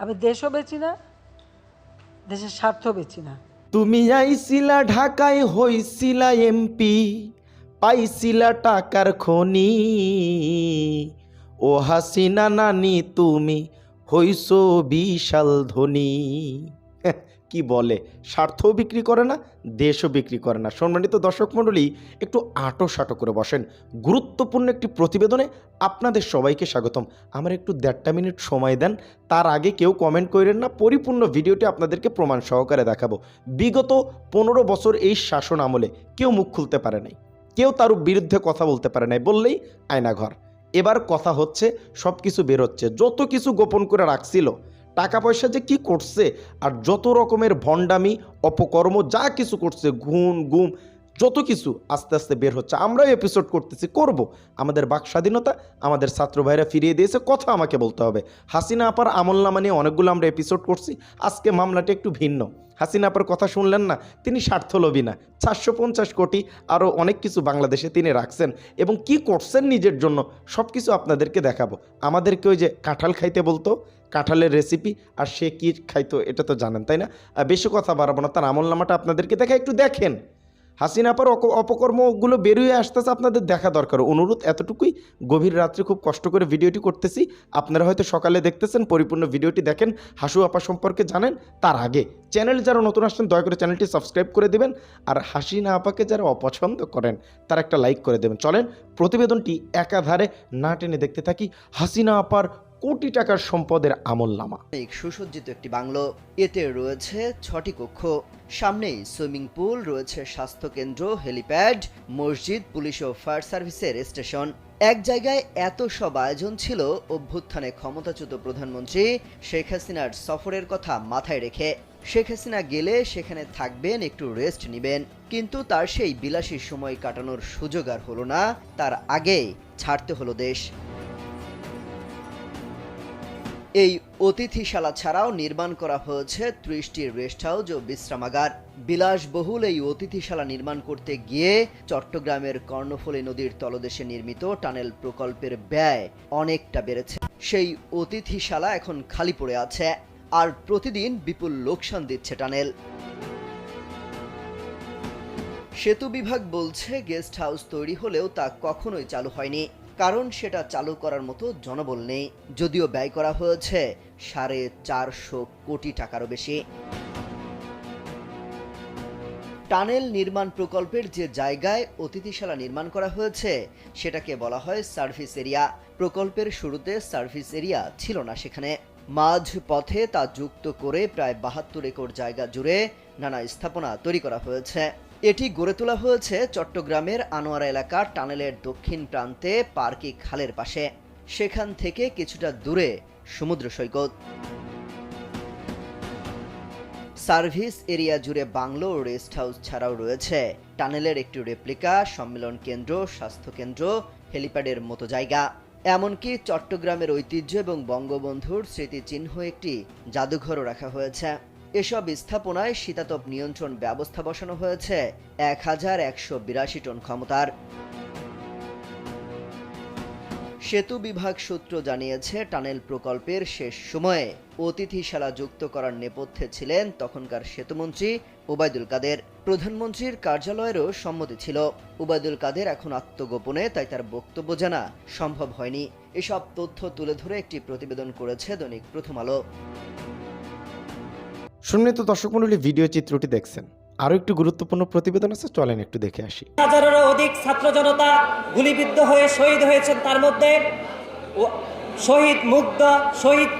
আমি দেশও বেচি না, দেশের স্বার্থ বেচি না। তুমি আইছিলা ঢাকায়, হইছিলা এমপি, পাইছিলা টাকার খনি। ও হাসিনা নানি, তুমি হইছো বিশাল ধনী। কি বলে? স্বার্থও বিক্রি করে না, দেশও বিক্রি করে না। সম্মানিত দর্শক মণ্ডলী, একটু আটো সাটো করে বসেন। গুরুত্বপূর্ণ একটি প্রতিবেদনে আপনাদের সবাইকে স্বাগতম। আমার একটু দেড়টা মিনিট সময় দেন। তার আগে কেউ কমেন্ট করেন না, পরিপূর্ণ ভিডিওটি আপনাদেরকে প্রমাণ সহকারে দেখাবো। বিগত পনেরো বছর এই শাসন আমলে কেউ মুখ খুলতে পারে নাই। কেউ তার বিরুদ্ধে কথা বলতে পারে নাই, বললেই আয়নাঘর। এবার কথা হচ্ছে সব কিছু বেরোচ্ছে। যত কিছু গোপন করে রাখছিল টাকা পয়সা যে কি করছে আর যত রকমের ভণ্ডামি, অপকর্ম, যা কিছু করছে ঘুম গুম, যত কিছু আস্তে আস্তে বের হচ্ছে, আমরাও এপিসোড করতেছি, করব। আমাদের বাক স্বাধীনতা আমাদের ছাত্র ভাইরা ফিরিয়ে দিয়েছে, কথা আমাকে বলতে হবে। হাসিনা আপার আমলনামা নিয়ে অনেকগুলো আমরা এপিসোড করছি, আজকে মামলাটি একটু ভিন্ন। হাসিনা আপার কথা শুনলেন না, তিনি স্বার্থলোভী না। চারশো পঞ্চাশ কোটি আরও অনেক কিছু বাংলাদেশে তিনি রাখছেন এবং কি করছেন নিজের জন্য সব কিছু আপনাদেরকে দেখাবো। আমাদেরকে ওই যে কাঁঠাল খাইতে বলতো কাঁঠালের রেসিপি আর সে কী খাইতো এটা তো জানেন, তাই না? আর বেশি কথা বাড়াবো না, তার আমল নামাটা আপনাদেরকে দেখা একটু দেখেন। হাসিনা পার অপকর্মগুলো বেরিয়ে আসতেছে আপনাদের দেখা দরকার। অনুরোধ এতটুকুই, গভীর রাত্রে খুব কষ্ট করে ভিডিওটি করতেছি। আপনারা হয়তো সকালে দেখতেছেন, পরিপূর্ণ ভিডিওটি দেখেন, হাসু আপা সম্পর্কে জানেন, তার আগে। চ্যানেল যারা নতুন আসছেন, দয়া করে চ্যানেলটি সাবস্ক্রাইব করে দেবেন, আর হাসিনা আপাকে যারা অপছন্দ করেন, তারা একটা লাইক করে দেবেন। চলেন, প্রতিবেদনটি একাধারে না টেনে দেখতে থাকি। হাসিনা আপার কোটি টাকার সম্পদের আমল নামা এক সুসজ্জিত একটি বাংলো। এতে রয়েছে ছটি কক্ষ। সামনেই সুইমিং পুল, রয়েছে স্বাস্থ্য কেন্দ্র হেলিপ্যাড, মসজিদ, পুলিশ ও ফায়ার সার্ভিসের স্টেশন। এক জায়গায় এত সব আয়োজন ছিল, অভ্যুত্থানে ক্ষমতাচ্যুত প্রধানমন্ত্রী শেখ হাসিনার সফরের কথা মাথায় রেখে। শেখ হাসিনা গেলে সেখানে থাকবেন, একটু রেস্ট নেবেন। কিন্তু তার সেই বিলাসী সময় কাটানোর সুযোগ আর হলো না, তার আগেই ছাড়তে হলো দেশ। এই অতিথিশালা ছাড়াও নির্মাণ করা হয়েছে ত্রিশটি রেস্ট হাউস ও বিশ্রামাগার। বিলাসবহুল এই অতিথিশালা নির্মাণ করতে গিয়ে চট্টগ্রামের কর্ণফুলী নদীর তলদেশে নির্মিত টানেল প্রকল্পের ব্যয় অনেকটা বেড়েছে। সেই অতিথিশালা এখন খালি পড়ে আছে আর প্রতিদিন বিপুল লোকসান দিচ্ছে টানেল। সেতু বিভাগ বলছে গেস্ট হাউস তৈরি হলেও তা কখনোই চালু হয়নি। কারণ সেটা চালু করার মতো জনবল নেই। যদিও ব্যয় করা হয়েছে সাড়ে চারশো কোটি টাকারও বেশি। টানেল নির্মাণ প্রকল্পের যে জায়গায় অতিথিশালা নির্মাণ করা হয়েছে, সেটাকে বলা হয় সার্ভিস এরিয়া। প্রকল্পের শুরুতে সার্ভিস এরিয়া ছিল না সেখানে। মাঝ পথে তা যুক্ত করে প্রায় বাহাত্তর একর জায়গা জুড়ে নানা স্থাপনা তৈরি করা হয়েছে। এটি গড়ে তোলা হয়েছে চট্টগ্রামের আনোয়ারা এলাকার টানেলের দক্ষিণ প্রান্তে পার্কি খালের পাশে। সেখান থেকে কিছুটা দূরে সমুদ্র সৈকত। সার্ভিস এরিয়া জুড়ে বাংলো ও রেস্ট হাউস ছাড়াও রয়েছে টানেলের একটি রেপ্লিকা, সম্মেলন কেন্দ্র স্বাস্থ্য কেন্দ্র হেলিপ্যাডের মতো জায়গা। এমনকি চট্টগ্রামের ঐতিহ্য এবং বঙ্গবন্ধুর স্মৃতিচিহ্ন একটি জাদুঘরও রাখা হয়েছে। এসব স্থাপনায় শীতাতপ নিয়ন্ত্রণ ব্যবস্থা বসানো হয়েছে, এক হাজার একশো বিরাশি টন ক্ষমতার। সেতু বিভাগ সূত্র জানিয়েছে, টানেল প্রকল্পের শেষ সময়ে অতিথিশালা যুক্ত করার নেপথ্যে ছিলেন তখনকার সেতুমন্ত্রী ওবায়দুল কাদের। প্রধানমন্ত্রীর কার্যালয়েরও সম্মতি ছিল। ওবায়দুল কাদের এখন আত্মগোপনে, তাই তার বক্তব্য জানা সম্ভব হয়নি। এসব তথ্য তুলে ধরে একটি প্রতিবেদন করেছে দৈনিক প্রথম আলো। শুনলে তো দর্শক মণ্ডলী, ভিডিও চিত্রটি দেখছেন। আরও একটু গুরুত্বপূর্ণ প্রতিবেদন আছে, চলেন একটু দেখে আসি। হাজারেরও অধিক ছাত্র জনতা গুলিবিদ্ধ হয়ে শহীদ হয়েছেন। তার মধ্যে শহীদ মুগ্ধ, শহীদ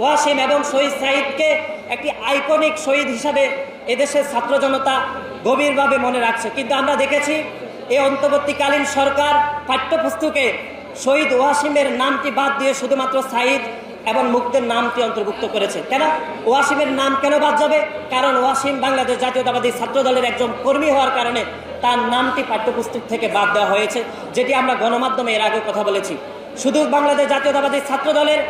ওয়াসিম এবং শহীদ সাইদকে একটি আইকনিক শহীদ হিসাবে এদেশের ছাত্র জনতা গভীরভাবে মনে রাখছে। কিন্তু আমরা দেখেছি এই অন্তর্বর্তীকালীন সরকার পাঠ্যপুস্তকে শহীদ ওয়াসিমের নামটি বাদ দিয়ে শুধুমাত্র সাইদ এবং মুগ্ধের নামটি অন্তর্ভুক্ত করেছে। কেন? ওয়াসিমের নাম কেন বাদ যাবে? কারণ ওয়াসিম বাংলাদেশ জাতীয়তাবাদী ছাত্র দলের একজন কর্মী হওয়ার কারণে তার নামটি পাঠ্যপুস্তক থেকে বাদ দেওয়া হয়েছে, যেটি আমরা গণমাধ্যমে এর আগে কথা বলেছি। শুধু বাংলাদেশ জাতীয়তাবাদী ছাত্র দলের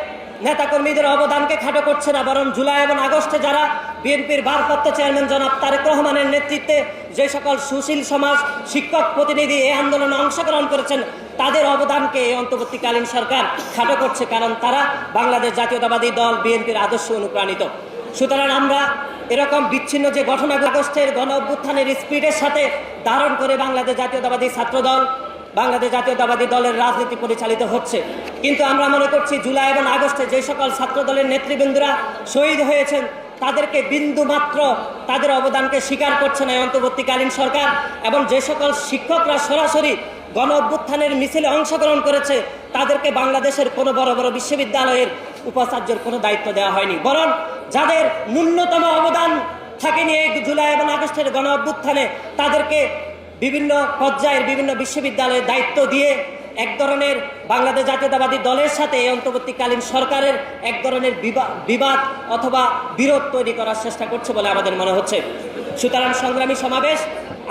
নেতাকর্মীদের অবদানকে খাটো করছে না, বরং জুলাই এবং আগস্টে যারা বিএনপির ভারপ্রাপ্ত চেয়ারম্যান জনাব তারেক রহমানের নেতৃত্বে যে সকল সুশীল সমাজ শিক্ষক প্রতিনিধি এই আন্দোলনে অংশগ্রহণ করেছেন তাদের অবদানকে অন্তর্বর্তীকালীন সরকার খাটো করছে কারণ তারা বাংলাদেশ জাতীয়তাবাদী দল, বিএনপির আদর্শ অনুপ্রাণিত। সুতরাং আমরা এরকম বিচ্ছিন্ন যে ঘটনা আগস্টের গণ অভ্যুত্থানের স্পিডের সাথে ধারণ করে বাংলাদেশ জাতীয়তাবাদী ছাত্রদল, বাংলাদেশ জাতীয়তাবাদী দলের রাজনীতি পরিচালিত হচ্ছে। কিন্তু আমরা মনে করছি জুলাই এবং আগস্টে যে সকল ছাত্রদলের নেতৃবৃন্দরা শহীদ হয়েছেন, তাদেরকে বিন্দু মাত্র তাদের অবদানকে স্বীকার করছে না অন্তর্বর্তীকালীন সরকার এবং যে সকল শিক্ষকরা সরাসরি গণ অভ্যুত্থানের মিছিলে অংশগ্রহণ করেছে, তাদেরকে বাংলাদেশের কোনো বড় বড় বিশ্ববিদ্যালয়ের উপাচার্যের কোনো দায়িত্ব দেওয়া হয়নি। বরং যাদের ন্যূনতম অবদান থাকেনি এই জুলাই এবং আগস্টের গণ অভ্যুত্থানে তাদেরকে বিভিন্ন পর্যায়ের বিভিন্ন বিশ্ববিদ্যালয়ের দায়িত্ব দিয়ে এক ধরনের বাংলাদেশ জাতীয়তাবাদী দলের সাথে এই অন্তর্বর্তীকালীন সরকারের এক ধরনের বিবা- বিবাদ অথবা বিরোধ তৈরি করার চেষ্টা করছে বলে আমাদের মনে হচ্ছে। সুতরাং সংগ্রামী সমাবেশ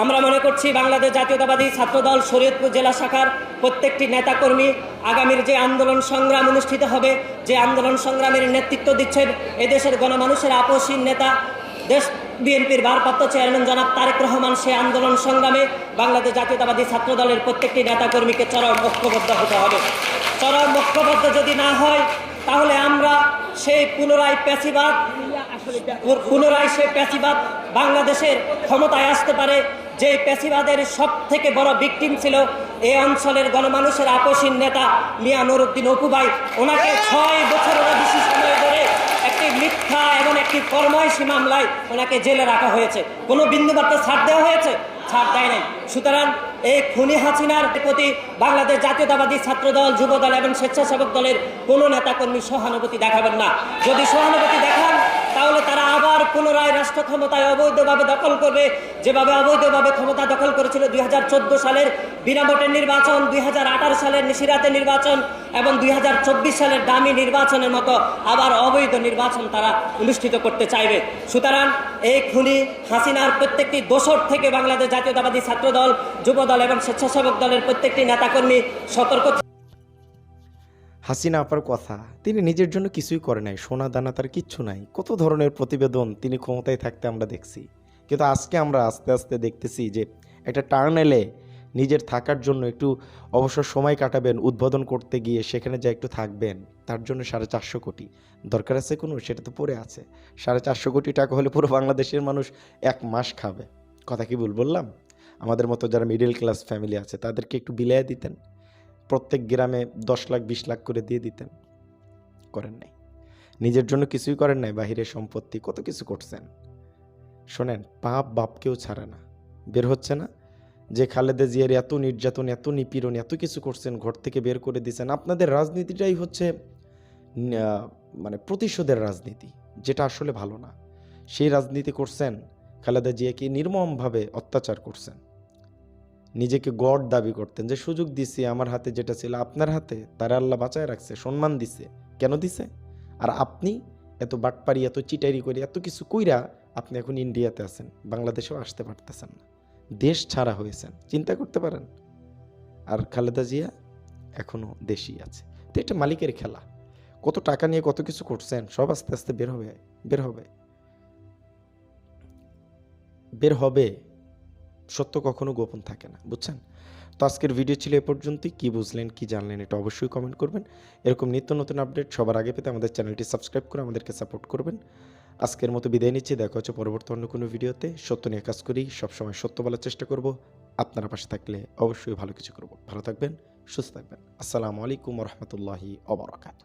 আমরা মনে করছি বাংলাদেশ জাতীয়তাবাদী ছাত্রদল শরীয়তপুর জেলা শাখার প্রত্যেকটি নেতাকর্মী আগামীর যে আন্দোলন সংগ্রাম অনুষ্ঠিত হবে, যে আন্দোলন সংগ্রামের নেতৃত্ব দিচ্ছেন এদেশের গণমানুষের আপসীন নেতা দেশ বিএনপির ভারপ্রাপ্ত চেয়ারম্যান জনাব তারেক রহমান, সে আন্দোলন সংগ্রামে বাংলাদেশ জাতীয়তাবাদী ছাত্র দলের প্রত্যেকটি নেতাকর্মীকে চরম ঐক্যবদ্ধ হতে হবে। চরম ঐক্যবদ্ধ যদি না হয়, তাহলে আমরা সেই পুনরায় প্যাসিবাদ, পুনরায় সেই প্যাসিবাদ বাংলাদেশের ক্ষমতায় আসতে পারে। যে পেশিবাদের সব থেকে বড় ভিকটিম ছিল এই অঞ্চলের গণমানুষের আপসীন নেতা মিয়া নুরুদ্দিন অপুবাই ওনাকে ছয় বছরেরও বেশি সময় ধরে একটি মিথ্যা এবং একটি কর্ময়সী মামলায় ওনাকে জেলে রাখা হয়েছে। কোনো বিন্দুমাত্র ছাড় দেওয়া হয়েছে? ছাড় দেয় নাই। সুতরাং এই খুনি হাসিনার প্রতি বাংলাদেশ জাতীয়তাবাদী ছাত্রদল, যুবদল এবং স্বেচ্ছাসেবক দলের কোনো নেতাকর্মী সহানুভূতি দেখাবেন না। যদি সহানুভূতি দেখান তাহলে তারা আবার পুনরায় রাষ্ট্র ক্ষমতায় অবৈধভাবে দখল করবে। যেভাবে অবৈধভাবে ক্ষমতা দখল করেছিল দুই সালের বিনা ভোটের নির্বাচন, দুই সালের নিশিরাতের নির্বাচন এবং দুই সালের দামি নির্বাচনের মতো আবার অবৈধ নির্বাচন তারা অনুষ্ঠিত করতে চাইবে। সুতরাং এই খুনি হাসিনার প্রত্যেকটি দোসর থেকে বাংলাদেশ জাতীয়তাবাদী ছাত্রদল, যুবদল এবং স্বেচ্ছাসেবক দলের প্রত্যেকটি নেতাকর্মী সতর্ক হাসিনা আপার কথা, তিনি নিজের জন্য কিছুই করে নাই, সোনা দানা তার কিচ্ছু নাই। কত ধরনের প্রতিবেদন তিনি ক্ষমতায় থাকতে আমরা দেখছি। কিন্তু আজকে আমরা আস্তে আস্তে দেখতেছি যে একটা টার্ন এলে নিজের থাকার জন্য একটু অবসর সময় কাটাবেন, উদ্বোধন করতে গিয়ে সেখানে যা একটু থাকবেন, তার জন্য সাড়ে চারশো কোটি। দরকার আছে কোনো? সেটা তো পড়ে আছে। সাড়ে চারশো কোটি টাকা হলে পুরো বাংলাদেশের মানুষ এক মাস খাবে। কথা কি ভুল বললাম? আমাদের মতো যারা মিডল ক্লাস ফ্যামিলি আছে, তাদেরকে একটু বিলায় দিতেন। প্রত্যেক গ্রামে দশ লাখ, বিশ লাখ করে দিয়ে দিতেন। করেন নাই। নিজের জন্য কিছুই করেন নাই বাহিরের সম্পত্তি, কত কিছু করছেন। শোনেন, পাপ বাপকেও ছাড়ে না। বের হচ্ছে না। যে খালেদা জিয়ার এত নির্যাতন, এত নিপীড়ন, এত কিছু করছেন, ঘর থেকে বের করে দিয়েছেন আপনাদের রাজনীতিটাই হচ্ছে মানে প্রতিশোধের রাজনীতি, যেটা আসলে ভালো না। সেই রাজনীতি করছেন, খালেদা জিয়াকে নির্মমভাবে অত্যাচার করছেন। নিজেকে গড দাবি করতেন যে, সুযোগ দিছি, আমার হাতে যেটা ছিল আপনার হাতে, তারা আল্লাহ বাঁচায় রাখছে, সম্মান দিছে। কেন দিছে? আর আপনি এত বাটপারি, এত চিটারি করে, এত কিছু কইরা আপনি এখন ইন্ডিয়াতে আছেন, বাংলাদেশেও আসতে পারতেছেন না। দেশ ছাড়া হয়েছেন, চিন্তা করতে পারেন? আর খালেদা জিয়া এখনও দেশই আছে। তো এটা মালিকের খেলা। কত টাকা নিয়ে কত কিছু করছেন, সব আস্তে আস্তে বের হবে বের হবে। বের হবে। সত্য কখনো গোপন থাকে না, বুঝছেন? তো আজকের ভিডিও ছিল এ পর্যন্তই। কী বুঝলেন, কি জানলেন এটা অবশ্যই কমেন্ট করবেন। এরকম নিত্য নতুন আপডেট সবার আগে পেতে আমাদের চ্যানেলটি সাবস্ক্রাইব করে আমাদেরকে সাপোর্ট করবেন। আজকের মতো বিদায় নিচ্ছি, দেখা হচ্ছে পরবর্তী অন্য কোনো ভিডিওতে সত্য নিয়ে কাজ করি, সবসময় সত্য বলার চেষ্টা করব। আপনারা পাশে থাকলে অবশ্যই ভালো কিছু করব। ভালো থাকবেন, সুস্থ থাকবেন। আসসালামু আলাইকুম রহমতুল্লাহি অবরাকাত